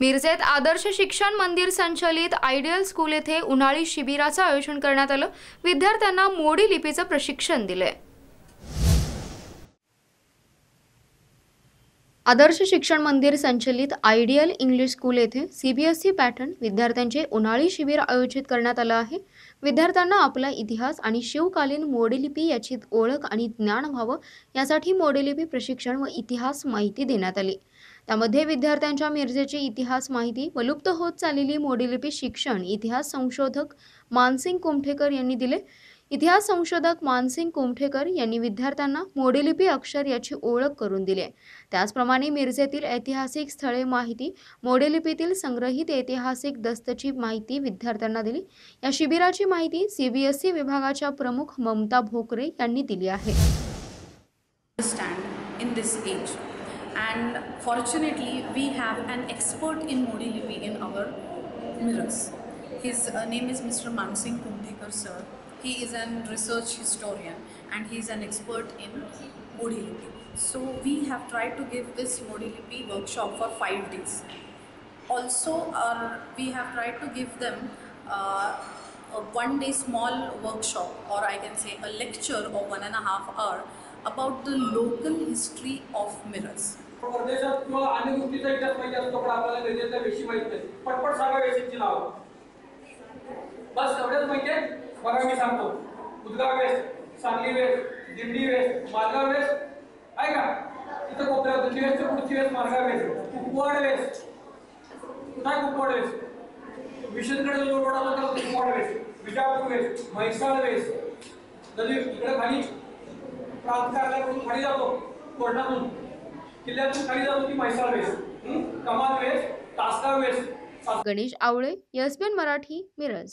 मिरजेत आदर्श शिक्षण मंदिर संचलित ideal school येथे उन्हाळी शिबिराचं आयोजन करण्यात आलं. विद्यार्थ्यांना मोडी लिपीचं प्रशिक्षण दिले आदर्श शिक्षण मंदिर संचलित आयडियल इंग्लिश स्कूल येथे सीबीएसई पॅटर्न विद्यार्थ्यांचे उन्हाळी शिबिर आयोजित करण्यात आलं आहे. विद्यार्थ्यांना आपला इतिहास आणि शिवकालीन मोडेलिपी याची ओळख आणि ज्ञान व्हावं यासाठी मोडेलिपी प्रशिक्षण व इतिहास माहिती देण्यात आली. त्यामध्ये विद्यार्थ्यांच्या मिरजेची इतिहास माहिती व लुप्त होत चाललेली मोडेलिपी शिक्षण इतिहास संशोधक मानसिंग कुमठेकर यांनी दिले. इतिहास संशोधक मानसिंग कुमठेकर यांनी विद्यार्थ्यांना मोडीलिपी अक्षर याची ओळख करून दिली आहे त्याचप्रमाणे मिरजेतील ऐतिहासिक स्थळे माहिती मोडेलिपीतील संग्रहित ऐतिहासिक दस्तची माहिती विद्यार्थ्यांना दिली या शिबिराची माहिती सीबीएसई विभागाच्या प्रमुख ममता भोकरे यांनी दिली आहे in this age. And fortunately, we have an expert in Modi Lipi in our mirrors. His uh, name is Mr. Mansingh Kumthekar, sir. He is an research historian and he is an expert in Modi Lipi. So, we have tried to give this Modi Lipi workshop for five days. Also, our, we have tried to give them uh, a one day small workshop or I can say a lecture of one and a half hour about the local history of mirrors. परदेशात किंवा अन्य गोष्टीचा इतिहास माहिती असतो पण आपल्याला वेजेतल्या वेशी माहित नाही पटपट सांगा वेशीची नाव बस एवढंच माहिती आहे बघा मी सांगतो. उदगाव वेस्ट सांगली वेस्ट दिंडी वेस्ट मालगाव वेस्ट. आहे का? इथं कोपऱ्यात दिंडी वेस्ट पुढची वेस्ट मालगाव वेस्ट. कुपवाड वेस काय कुपवाड वेस्ट? मिशनकडे जो रोड आला त्याला कुपवाड वेस्ट. विजापूर वेस्ट म्हैसाळ वेस्ट. नदी इकडे खाली. प्रांत कार्यालयाकडून खाली जातो कोर्टातून किल्ल्यातून खाली जातो ती म्हैसाळ वेस्ट. कमाल वेस्ट तासगाव वेस्ट. गणेश आवळे एसबीएन मराठी मिरज.